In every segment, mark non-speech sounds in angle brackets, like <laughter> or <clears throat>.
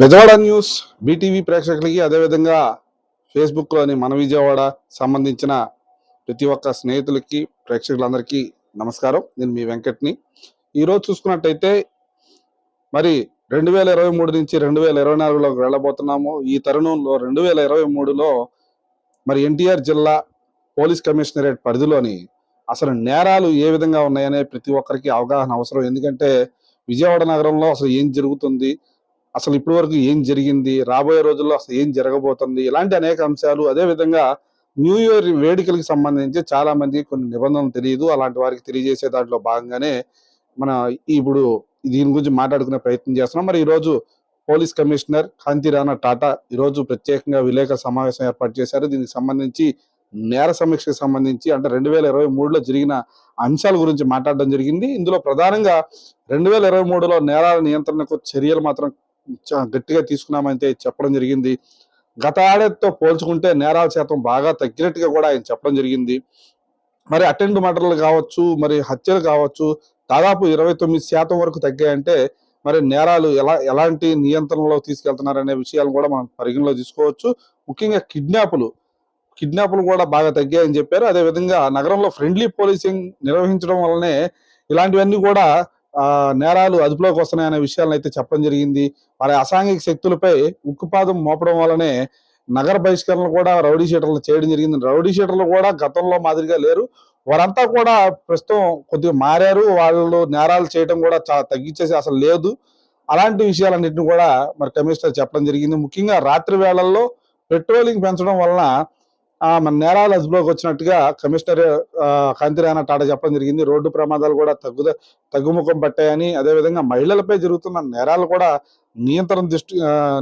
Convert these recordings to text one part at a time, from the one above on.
Bezawada news BTV ప్రేక్షకులకి అదేవిధంగా ఫేస్బుక్లోని మన విజయవాడ సంబంధించిన ప్రతి ఒక్క స్నేహితులకి ప్రేక్షకులందరికీ నమస్కారం. నేను మీ వెంకట్ని. ఈరోజు చూసుకున్నట్టయితే మరి రెండు వేల ఇరవై మూడు నుంచి రెండు వేల ఇరవై నాలుగులోకి వెళ్ళబోతున్నాము. ఈ తరుణంలో రెండు వేల ఇరవై మూడులో మరి ఎన్టీఆర్ జిల్లా పోలీస్ కమిషనరేట్ పరిధిలోని అసలు నేరాలు ఏ విధంగా ఉన్నాయనే ప్రతి ఒక్కరికి అవగాహన అవసరం. ఎందుకంటే విజయవాడ నగరంలో అసలు ఏం జరుగుతుంది? అసలు ఇప్పటి వరకు ఏం జరిగింది? రాబోయే రోజుల్లో అసలు ఏం జరగబోతుంది? ఇలాంటి అనేక అంశాలు అదే విధంగా న్యూ ఇయర్ వేడుకలకు సంబంధించి చాలా మందికి కొన్ని నిబంధనలు తెలియదు. అలాంటి వారికి తెలియజేసే దాంట్లో భాగంగానే మన ఇప్పుడు దీని గురించి మాట్లాడుకునే ప్రయత్నం చేస్తున్నాం. మరి ఈరోజు పోలీస్ కమిషనర్ కాంతి రాణా టాటా ఈ రోజు ప్రత్యేకంగా విలేకరుల సమావేశం ఏర్పాటు చేశారు. దీనికి సంబంధించి నేర సమీక్షకు సంబంధించి అంటే రెండు వేల ఇరవై మూడులో జరిగిన అంశాల గురించి మాట్లాడడం జరిగింది. ఇందులో ప్రధానంగా రెండు వేల ఇరవై మూడులో నేరాల నియంత్రణకు చర్యలు మాత్రం గట్టిగా తీసుకున్నామంటే చెప్పడం జరిగింది. గత ఏడాదితో పోల్చుకుంటే నేరాల శాతం బాగా తగ్గినట్టుగా కూడా ఆయన చెప్పడం జరిగింది. మరి అటెండ్ మర్డర్లు కావచ్చు మరి హత్యలు కావచ్చు దాదాపు ఇరవై తొమ్మిది శాతం వరకు తగ్గాయంటే మరి నేరాలు ఎలా ఎలాంటి నియంత్రణలో తీసుకెళ్తున్నారనే విషయాలు కూడా మనం పరిగణలో తీసుకోవచ్చు. ముఖ్యంగా కిడ్నాపులు కిడ్నాపులు కూడా బాగా తగ్గాయని చెప్పారు. అదే విధంగా నగరంలో ఫ్రెండ్లీ పోలీసింగ్ నిర్వహించడం వల్లనే ఇలాంటివన్నీ కూడా నేరాలు అదుపులోకి వస్తున్నాయనే విషయాలను అయితే చెప్పడం జరిగింది. మరి అసాంఘిక శక్తులపై ఉక్కుపాదం మోపడం వల్లనే నగర బహిష్కరణలు కూడా రౌడీ షీటర్లు చేయడం జరిగింది. రౌడీ షీటర్లు కూడా గతంలో మాదిరిగా లేరు. వారంతా కూడా ప్రస్తుతం కొద్దిగా మారారు. వాళ్ళు నేరాలు చేయడం కూడా చాలా తగ్గించేసి అసలు లేదు. అలాంటి విషయాలన్నింటినీ కూడా మరి కమిషనర్ చెప్పడం జరిగింది. ముఖ్యంగా రాత్రి వేళల్లో పెట్రోలింగ్ పెంచడం వలన మన నేరాలు అదుపులోకి వచ్చినట్టుగా కమిషనర్ కాంతిరాయణ టాటా చెప్పడం జరిగింది. రోడ్డు ప్రమాదాలు కూడా తగ్గుద తగ్గుముఖం పట్టాయని అదేవిధంగా మహిళలపై జరుగుతున్న నేరాలు కూడా నియంత్రణ దృష్టి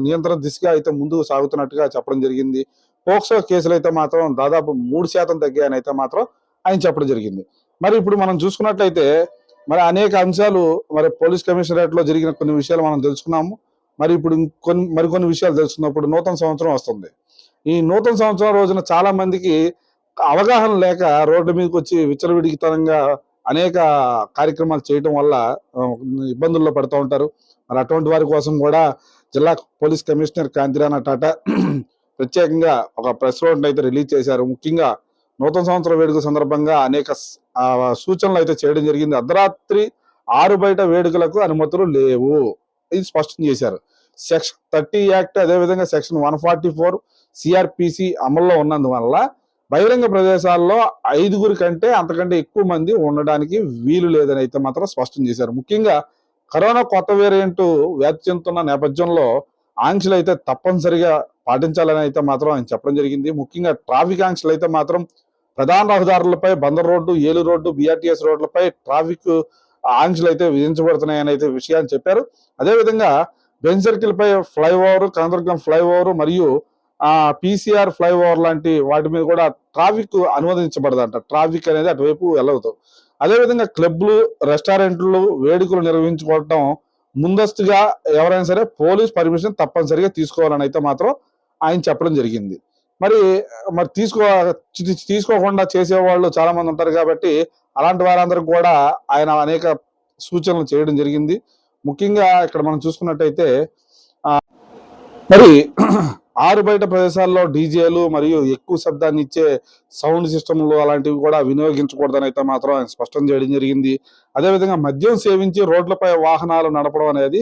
నియంత్రణ దిశగా అయితే ముందుకు సాగుతున్నట్టుగా చెప్పడం జరిగింది. పోక్సో కేసులు అయితే మాత్రం దాదాపు మూడు శాతం తగ్గాయని అయితే మాత్రం ఆయన చెప్పడం జరిగింది. మరి ఇప్పుడు మనం చూసుకున్నట్లయితే మరి అనేక అంశాలు మరి పోలీస్ కమిషనరేట్లో జరిగిన కొన్ని విషయాలు మనం తెలుసుకున్నాము. మరి ఇప్పుడు కొన్ని మరికొన్ని విషయాలు తెలుసుకున్నప్పుడు నూతన సంవత్సరం వస్తుంది. ఈ నూతన సంవత్సరం రోజున చాలా మందికి అవగాహన లేక రోడ్డు మీదకి వచ్చి విచ్చలవిడితనంగా అనేక కార్యక్రమాలు చేయటం వల్ల ఇబ్బందుల్లో పడుతూ ఉంటారు. మరి అటువంటి వారి కోసం కూడా జిల్లా పోలీస్ కమిషనర్ కాంతిరాణ టాటా ప్రత్యేకంగా ఒక ప్రెస్ నోట్ అయితే రిలీజ్ చేశారు. ముఖ్యంగా నూతన సంవత్సర వేడుక సందర్భంగా అనేక సూచనలు అయితే చేయడం జరిగింది. అర్ధరాత్రి ఆరు బయట వేడుకలకు అనుమతులు లేవు. ఇది స్పష్టం చేశారు. సెక్షన్ థర్టీ యాక్ట్ అదేవిధంగా section one forty four CRPC అమల్లో ఉన్నందువల్ల బహిరంగ ప్రదేశాల్లో ఐదుగురి కంటే అంతకంటే ఎక్కువ మంది ఉండడానికి వీలు లేదని అయితే మాత్రం స్పష్టం చేశారు. ముఖ్యంగా కరోనా కొత్త వేరియంట్ వ్యాప్తి చెందుతున్న నేపథ్యంలో ఆంక్షలు అయితే తప్పనిసరిగా పాటించాలని అయితే మాత్రం ఆయన చెప్పడం జరిగింది. ముఖ్యంగా ట్రాఫిక్ ఆంక్షలు అయితే మాత్రం ప్రధాన రహదారులపై బందర్ రోడ్డు ఏలు రోడ్డు బిఆర్టీఎస్ రోడ్లపై ట్రాఫిక్ ఆంక్షలు అయితే విధించబడుతున్నాయని అయితే విషయాన్ని చెప్పారు. అదేవిధంగా బెంజ్ సర్కిల్ పై ఫ్లైఓవర్ కాంద్రగం ఫ్లైఓవర్ మరియు ఆ పీసీఆర్ ఫ్లైఓవర్ లాంటి వాటి మీద కూడా ట్రాఫిక్ అనుమతించబడదంట ట్రాఫిక్ అనేది అటువైపు వెళ్ళవద్దు అదేవిధంగా క్లబ్లు రెస్టారెంట్లు వేడుకలు నిర్వహించుకోవటం ముందస్తుగా ఎవరైనా సరే పోలీస్ పర్మిషన్ తప్పనిసరిగా తీసుకోవాలని అయితే మాత్రం ఆయన చెప్పడం జరిగింది. మరి మరి తీసుకో తీసుకోకుండా చేసేవాళ్ళు చాలా మంది ఉంటారు కాబట్టి అలాంటి వారందరికి కూడా ఆయన అనేక సూచనలు చేయడం జరిగింది. ముఖ్యంగా ఇక్కడ మనం చూసుకున్నట్టయితే మరి <clears throat> ఆరు బయట ప్రదేశాల్లో డీజేలు మరియు ఎక్కువ శబ్దాన్ని ఇచ్చే సౌండ్ సిస్టమ్లు అలాంటివి కూడా వినియోగించకూడదని అయితే మాత్రం ఆయన స్పష్టం చేయడం జరిగింది. అదేవిధంగా మద్యం సేవించి రోడ్లపై వాహనాలు నడపడం అనేది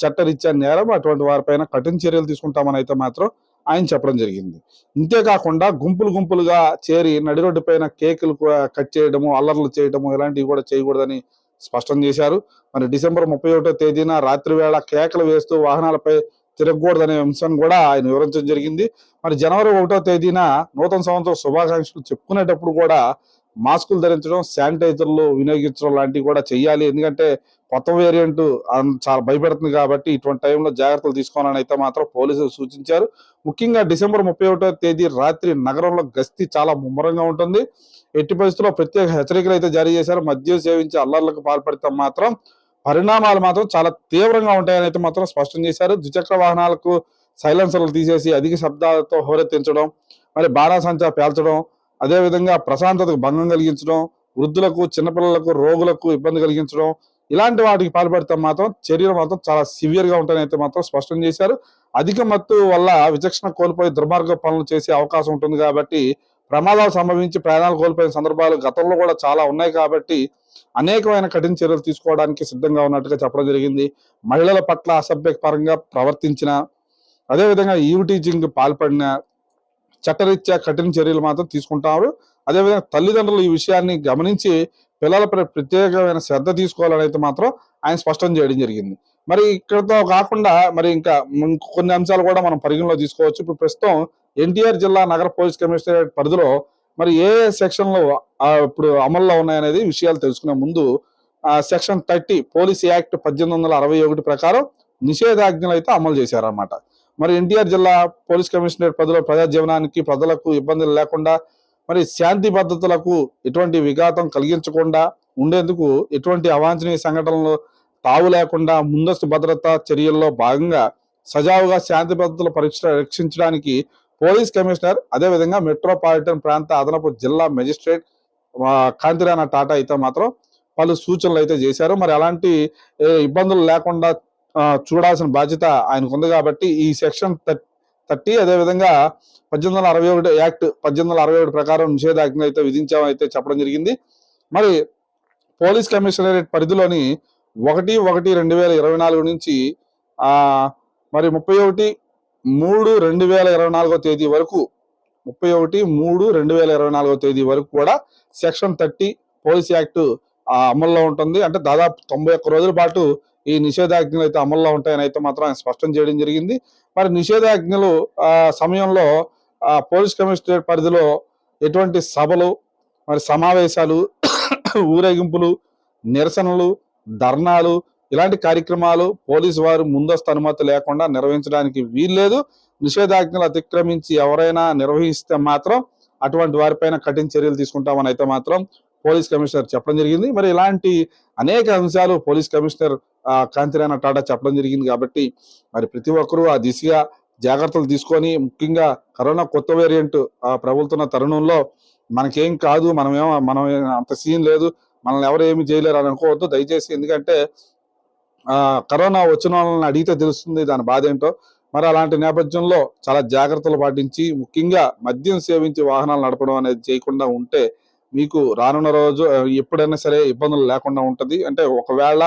చట్టరీత్యా నేరం. అటువంటి వారిపైన కఠిన చర్యలు తీసుకుంటామని అయితే మాత్రం ఆయన చెప్పడం జరిగింది. ఇంతేకాకుండా గుంపులు గుంపులుగా చేరి నడి రోడ్డు పైన కేకులు కట్ చేయడము అల్లర్లు చేయడము ఇలాంటివి కూడా చేయకూడదని స్పష్టం చేశారు. మరి డిసెంబర్ ముప్పై ఒకటో తేదీన రాత్రి వేళ కేకలు వేస్తూ వాహనాలపై తిరగకూడదనే అంశాన్ని కూడా ఆయన వివరించడం జరిగింది. మరి జనవరి ఒకటో తేదీన నూతన సంవత్సరం శుభాకాంక్షలు చెప్పుకునేటప్పుడు కూడా మాస్కులు ధరించడం శానిటైజర్లు వినియోగించడం లాంటివి కూడా చేయాలి ఎందుకంటే కొత్త వేరియంట్ చాలా భయపెడుతుంది కాబట్టి ఇటువంటి టైంలో జాగ్రత్తలు తీసుకోవాలని అయితే మాత్రం పోలీసులు సూచించారు. ముఖ్యంగా డిసెంబర్ ముప్పై ఒకటో తేదీ రాత్రి నగరంలో గస్తీ చాలా ముమ్మరంగా ఉంటుంది. ఎట్టి పరిస్థితుల్లో ప్రత్యేక హెచ్చరికలు అయితే జారీ చేశారు. మద్యం సేవించి అల్లర్లకు పాల్పడితే మాత్రం పరిణామాలు మాత్రం చాలా తీవ్రంగా ఉంటాయని అయితే మాత్రం స్పష్టం చేశారు. ద్విచక్ర వాహనాలకు సైలెన్సర్లు తీసేసి అధిక శబ్దాలతో హోరెత్తించడం మరి బాణాసంచా పేల్చడం అదేవిధంగా ప్రశాంతతకు భంగం కలిగించడం వృద్ధులకు చిన్నపిల్లలకు రోగులకు ఇబ్బంది కలిగించడం ఇలాంటి వాటికి పాల్పడితే మాత్రం చర్యలు మాత్రం చాలా సివియర్గా ఉంటాయని అయితే మాత్రం స్పష్టం చేశారు. అధిక మత్తు వల్ల విచక్షణ కోల్పోయి దుర్మార్గ పనులు చేసే అవకాశం ఉంటుంది కాబట్టి ప్రమాదాలు సంభవించి ప్రాణాలు కోల్పోయిన సందర్భాలు గతంలో కూడా చాలా ఉన్నాయి కాబట్టి అనేకమైన కఠిన చర్యలు తీసుకోవడానికి సిద్ధంగా ఉన్నట్టుగా చెప్పడం జరిగింది. మహిళల పట్ల అసభ్యపరంగా ప్రవర్తించిన అదేవిధంగా ఈవ్ టీచింగ్ పాల్పడిన చట్టరీత్యా కఠిన చర్యలు మాత్రం తీసుకుంటారు. అదేవిధంగా తల్లిదండ్రులు ఈ విషయాన్ని గమనించి పిల్లలపై ప్రత్యేకమైన శ్రద్ధ తీసుకోవాలని అయితే మాత్రం ఆయన స్పష్టం చేయడం జరిగింది. మరి ఇక్కడతో కాకుండా మరి ఇంకా కొన్ని అంశాలు కూడా మనం పరిగణలో తీసుకోవచ్చు. ఇప్పుడు ప్రస్తుతం ఎన్టీఆర్ జిల్లా నగర పోలీస్ కమిషనరేట్ పరిధిలో మరి ఏ సెక్షన్లు ఇప్పుడు అమల్లో ఉన్నాయనేది విషయాలు తెలుసుకునే ముందు ఆ సెక్షన్ థర్టీ పోలీస్ యాక్ట్ పద్దెనిమిది వందల అరవై ఒకటి ప్రకారం నిషేధాజ్ఞలు అయితే అమలు చేశారన్నమాట. మరి ఎన్టీఆర్ జిల్లా పోలీస్ కమిషనరేట్ పరిధిలో ప్రజా జీవనానికి ప్రజలకు ఇబ్బందులు లేకుండా మరి శాంతి భద్రతలకు ఎటువంటి విఘాతం కలిగించకుండా ఉండేందుకు ఎటువంటి అవాంఛనీయ సంఘటనలు తావు లేకుండా ముందస్తు భద్రతా చర్యల్లో భాగంగా సజావుగా శాంతి భద్రతలు పరీక్ష రక్షించడానికి పోలీస్ కమిషనర్ అదేవిధంగా మెట్రోపాలిటన్ ప్రాంత అదనపు జిల్లా మెజిస్ట్రేట్ కాంతిరాణ టాటా అయితే మాత్రం పలు సూచనలు అయితే చేశారు. మరి అలాంటి ఇబ్బందులు లేకుండా చూడాల్సిన బాధ్యత ఆయనకు ఉంది కాబట్టి ఈ సెక్షన్ థర్టీ అదేవిధంగా పద్దెనిమిది వందల అరవై ఒకటి యాక్ట్ పద్దెనిమిది వందల అరవై ఒకటి ప్రకారం నిషేధాజ్ఞ అయితే విధించామైతే చెప్పడం జరిగింది. మరి పోలీస్ కమిషనరేట్ పరిధిలోని ఒకటి ఒకటి రెండు వేల ఇరవై నాలుగు నుంచి మరి ముప్పై ఒకటి మూడు రెండు వేల ఇరవై నాలుగో తేదీ వరకు ముప్పై ఒకటి మూడు రెండు వేల ఇరవై నాలుగో తేదీ వరకు కూడా సెక్షన్ థర్టీ పోలీస్ యాక్ట్ ఆ, అమల్లో ఉంటుంది. అంటే దాదాపు తొంభై ఒక్క రోజుల పాటు ఈ నిషేధాజ్ఞలు అయితే అమల్లో ఉంటాయని అయితే మాత్రం ఆయన స్పష్టం చేయడం జరిగింది. మరి నిషేధాజ్ఞలు ఆ సమయంలో ఆ పోలీస్ కమిషనరేట్ పరిధిలో ఎటువంటి సభలు మరి సమావేశాలు <coughs> ఊరేగింపులు నిరసనలు ధర్నాలు ఇలాంటి కార్యక్రమాలు పోలీసు వారు ముందస్తు అనుమతి లేకుండా నిర్వహించడానికి వీల్లేదు. నిషేధాజ్ఞలు అతిక్రమించి ఎవరైనా నిర్వహిస్తే మాత్రం అటువంటి వారిపైన కఠిన చర్యలు తీసుకుంటామని అయితే మాత్రం పోలీస్ కమిషనర్ చెప్పడం జరిగింది. మరి ఇలాంటి అనేక అంశాలు పోలీస్ కమిషనర్ కాంతిరాణ టాటా చెప్పడం జరిగింది కాబట్టి మరి ప్రతి ఒక్కరూ ఆ దిశగా జాగ్రత్తలు తీసుకొని ముఖ్యంగా కరోనా కొత్త వేరియంట్ ప్రబలుతున్న తరుణంలో మనకేం కాదు మనమేమో మనం అంత సీన్ లేదు మనల్ని ఎవరు ఏమి చేయలేరు అని అనుకోవద్దు. దయచేసి ఎందుకంటే కరోనా వచ్చిన వాళ్ళని అడిగితే తెలుస్తుంది దాని బాధ ఏంటో. మరి అలాంటి నేపథ్యంలో చాలా జాగ్రత్తలు పాటించి ముఖ్యంగా మద్యం సేవించి వాహనాలు నడపడం అనేది చేయకుండా ఉంటే మీకు రానున్న రోజు ఎప్పుడైనా సరే ఇబ్బందులు లేకుండా ఉంటుంది. అంటే ఒకవేళ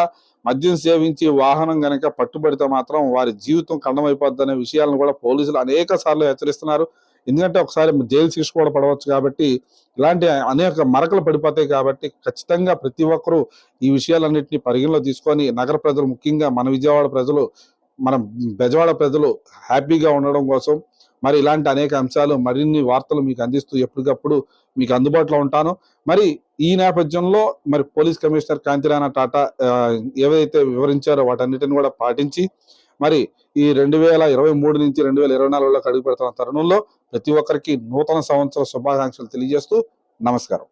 మద్యం సేవించి వాహనం గనక పట్టుబడితే మాత్రం వారి జీవితం ఖండమైపోద్ది అనే విషయాలను కూడా పోలీసులు అనేక సార్లు హెచ్చరిస్తున్నారు. ఎందుకంటే ఒకసారి జైలు శిక్ష కూడా పడవచ్చు కాబట్టి ఇలాంటి అనేక మరకలు పడిపోతాయి కాబట్టి ఖచ్చితంగా ప్రతి ఒక్కరూ ఈ విషయాలన్నింటినీ పరిగణలో తీసుకొని నగర ప్రజలు ముఖ్యంగా మన విజయవాడ ప్రజలు మన బెజవాడ ప్రజలు హ్యాపీగా ఉండడం కోసం మరి ఇలాంటి అనేక అంశాలు మరిన్ని వార్తలు మీకు అందిస్తూ ఎప్పటికప్పుడు మీకు అందుబాటులో ఉంటాను. మరి ఈ నేపథ్యంలో మరి పోలీస్ కమిషనర్ కాంతిరాణ టాటా ఏవైతే వివరించారో వాటన్నిటిని కూడా పాటించి మరి ఈ రెండు వేల ఇరవై మూడు నుంచి రెండు వేల ఇరవై నాలుగులోకి అడుగు పెడుతున్న తరుణంలో ప్రతి ఒక్కరికి నూతన సంవత్సర శుభాకాంక్షలు తెలియజేస్తూ నమస్కారం.